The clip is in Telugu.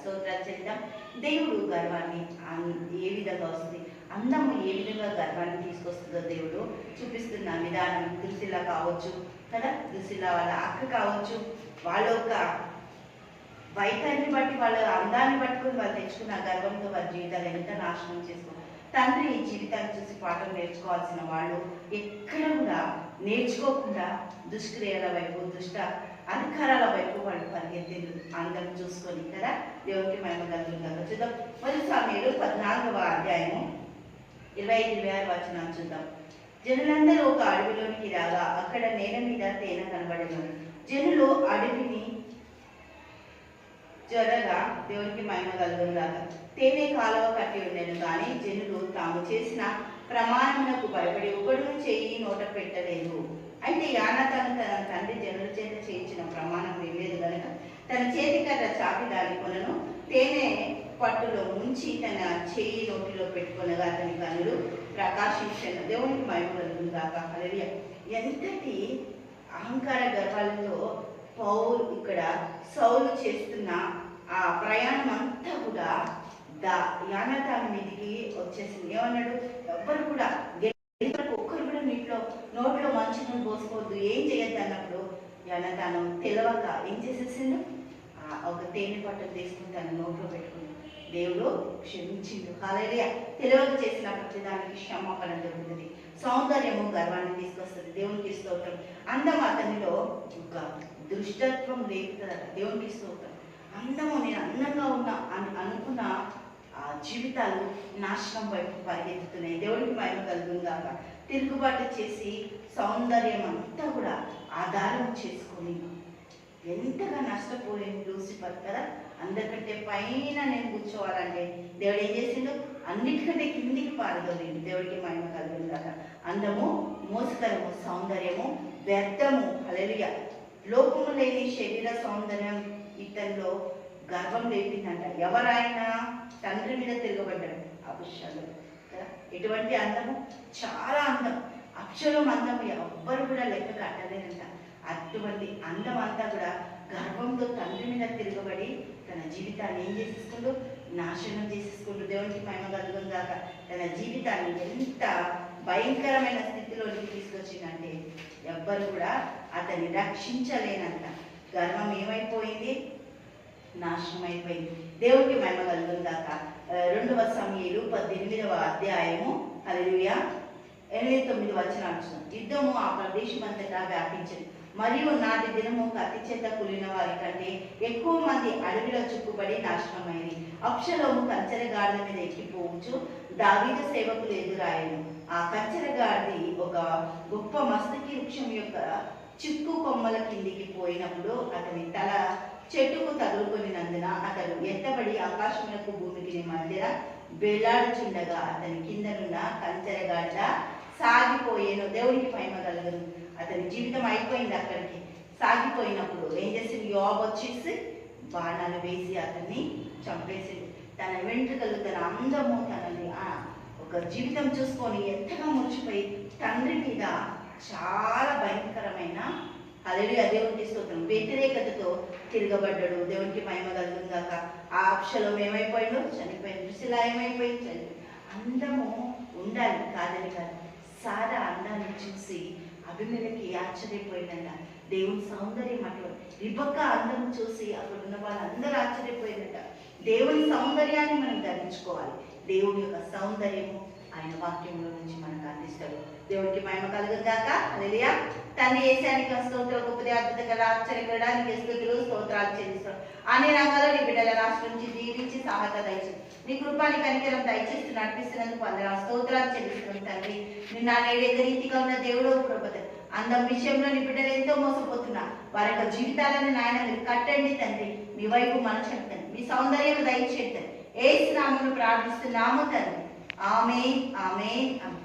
స్తోత్రాలు చెప్తాం దేవుడు గర్వాన్ని ఏ విధంగా వస్తుంది? అందము ఏ విధంగా గర్వాన్ని తీసుకొస్తుందో దేవుడు చూపిస్తున్న విధానం దుసిలా కావచ్చు కదా? దుసిలా వాళ్ళ అక్క కావచ్చు. వాళ్ళ యొక్క వైఖరిని బట్టి వాళ్ళ అందాన్ని పట్టుకుని వాళ్ళు తెచ్చుకున్న గర్వంతో వాళ్ళ జీవితాలు ఎంత నాశనం చేసుకోవాలి తండ్రి ఈ జీవితాన్ని చూసి పాఠం నేర్చుకోవాల్సిన వాళ్ళు ఎక్కడ కూడా నేర్చుకోకుండా దుష్క్రియల వైపు దుష్ట అధికారాల వైపు వాళ్ళు పరిగెత్తింది అందరం చూసుకొని కదా దేవునికి మహిమ కలుగుతుందా చూద్దాం. మొదటి సమయంలో పద్నాలుగవ అధ్యాయము ఇరవై ఐదు ఇరవై ఆరు వచనాలు చూద్దాం. జనులందరూ ఒక అడవిలోనికి రాగా అక్కడ నేల మీద తేనె కనబడను. జనులు అడవిని జ్వరగా దేవునికి మహిమ కలుగుందాక తేనె కాలువ కట్టి ఉండేను కానీ జనులు తాము చేసిన ప్రమాణమునకు భయపడి ఒకడును చేయి నోట పెట్టలేదు. అయితే యానా తన తండ్రి జనుల చేత చేయించిన ప్రమాణం వినలేదు కనుక తన చేతి కర్ర చాపి దాని కొనను తేనె పట్టులో ముంచి తన చేయి నోటిలో పెట్టుకునగా అతని కనులు ప్రకాశించను. దేవునికి మహిమ కాక హల్లెలూయా. ఎంతటి అహంకార గర్వాలతో పౌలు ఇక్కడ సౌలు చేస్తున్న ఆ ప్రయాణం అంతా కూడా దా యానతాన్ మీదికి వచ్చేసింది. ఏమన్నాడు? ఎవ్వరు కూడా గెలిచినప్పుడు ఒక్కరు కూడా నీటిలో నోట్లో మంచి నూనె పోసుకోవద్దు. ఏం చేయొద్దు అన్నప్పుడు యానతాను తెలవక ఏం చేసేసిండు? ఒక తేనె పట్టు తీసుకుని తన నోట్లో పెట్టుకుంది దేవుడు క్షమించిండు. కాలేరియా తెలియక చేసిన ప్రతిదానికి క్షమాపణ దొరుకుతుంది. సౌందర్యము గర్వాన్ని తీసుకొస్తుంది. దేవునికి స్తోత్రం. అందం అతనిలో ఒక దృష్టత్వం లేపుతుందట. దేవునికి స్తోత్రం. అందము నేను అందంగా ఉన్నా అని అనుకున్న జీవితాలు నాశనం వైపు పరిగెత్తుతున్నాయి. దేవుడికి మహిమ కలుగుందాక తిరుగుబాటు చేసి సౌందర్యం అంతా కూడా ఆధారం చేసుకొని ఎంతగా నష్టపోయింది లూసిఫర్ కదా. అందరికంటే పైన నేను కూర్చోవాలంటే దేవుడు ఏం చేసిండు? అన్నిటికంటే కిందికి పారదోలేండి. దేవుడికి మహిమ కలుగుందాక అందము మోసకరము సౌందర్యము వ్యర్థము. అలలియ లోకము లేని శరీర సౌందర్యం ఇతనిలో గర్వం లేపిందంట. ఎవరైనా మీద తిరగబడ్డాడు అభిషాలు కదా? ఎటువంటి అందము? చాలా అందం. అక్షరం అందం ఎవ్వరు కూడా లెక్క కట్టలేదంట. అటువంటి అందం అంతా కూడా గర్వంతో తండ్రి మీద తిరగబడి తన జీవితాన్ని ఏం చేసేసుకుంటూ? నాశనం చేసేసుకుంటూ దేవునికి మహిమ కలుగుందాక తన జీవితాన్ని ఎంత భయంకరమైన స్థితిలోకి తీసుకొచ్చిందంటే ఎవ్వరు కూడా అతన్ని రక్షించలేనంత గర్వం ఏమైపోయింది? నాశనం అయిపోయింది దేవునికి మహిమ కలుగుందాక ఆ, రెండవ సమయలు పద్దెనిమిదవ అధ్యాయము. హల్లెలూయా. ఎనిమిది తొమ్మిది వచ్చిన యుద్ధము ఆ ప్రదేశం అంతటా వ్యాపించింది మరియు నాటి దినము కత్తి చేత కూలిన వారి కంటే ఎక్కువ మంది అడవిలో చిక్కుబడి నాశనమైంది అప్షలోము కంచెరగాడిద మీద ఎక్కిపోవచ్చు. దావిద సేవకులు ఎదురాయను. ఆ కంచెరగాడిది ఒక గొప్ప మస్తకి వృక్షం యొక్క చిక్కు కొమ్మల కిందికి పోయినప్పుడు అతని తల చెట్టుకు తగులుకొనినందున అతడు ఎత్తబడి ఆకాశములకు భూమికి మధ్యన వేలాడుచుండగా అతని కిందనున్న కంచెరగాడ సాగిపోయేను. దేవునికి మహిమ కలగదు అతని జీవితం అయిపోయింది అక్కడికి. సాగిపోయినప్పుడు ఏం చేసింది యోబ్ వచ్చేసి బాణాలు వేసి అతన్ని చంపేసింది తన వెంట్రుకలు తన అందము తనని ఒక జీవితం చూసుకొని ఎంతగా మురిచిపోయి తండ్రి మీద చాలా భయంకరమైన అదే దేవునికి స్తోత్రం. వ్యతిరేకతతో తిరగబడ్డాడు. దేవునికి మహిమ కలుగుందాక ఆ అక్షరం ఏమైపోయిందో? చనిపోయింది. దృష్టిలా ఏమైపోయింది చనిపోయింది. అందము ఉండాలి కాదని కాదు. సారా అందాన్ని చూసి అభిమలకి ఆశ్చర్యపోయిందంట. దేవుని సౌందర్యం అటువంటి రిబక్క అందం చూసి అక్కడ ఉన్న వాళ్ళందరూ ఆశ్చర్యపోయిందంట. దేవుని సౌందర్యాన్ని మనం ధరించుకోవాలి. దేవుని యొక్క సౌందర్యము ఆయన వాక్యంలో నుంచి మనకు అందిస్తాడు. దేవుడికి మహిమ కలుగుగాక హల్లెలూయా. తండ్రి ఏసానికి స్తోత్రాలు గొప్పది అద్భుత కళ ఆశ్చర్యపడడానికి స్థుతులు స్తోత్రాలు చెల్లిస్తాడు అన్ని రంగాల్లో నీ బిడ్డల రాష్ట్రం నుంచి దీవించి సహాయత దయచేసి నీ కృపాని కనికరం దయచేసి నడిపిస్తున్నందుకు అందరూ స్తోత్రాలు చెల్లిస్తున్నాం తండ్రి. నిన్న నేడు రీతిగా ఉన్న దేవుడు కృపత అందం విషయంలో నీ బిడ్డలు ఎంతో మోసపోతున్నా వారి యొక్క జీవితాలను నాయన మీరు కట్టండి తండ్రి. మీ వైపు మనసు మీ సౌందర్యం దయచేయండి ఏ స్నామను ప్రార్థిస్తున్నాము తండ్రి. Amen. Amen.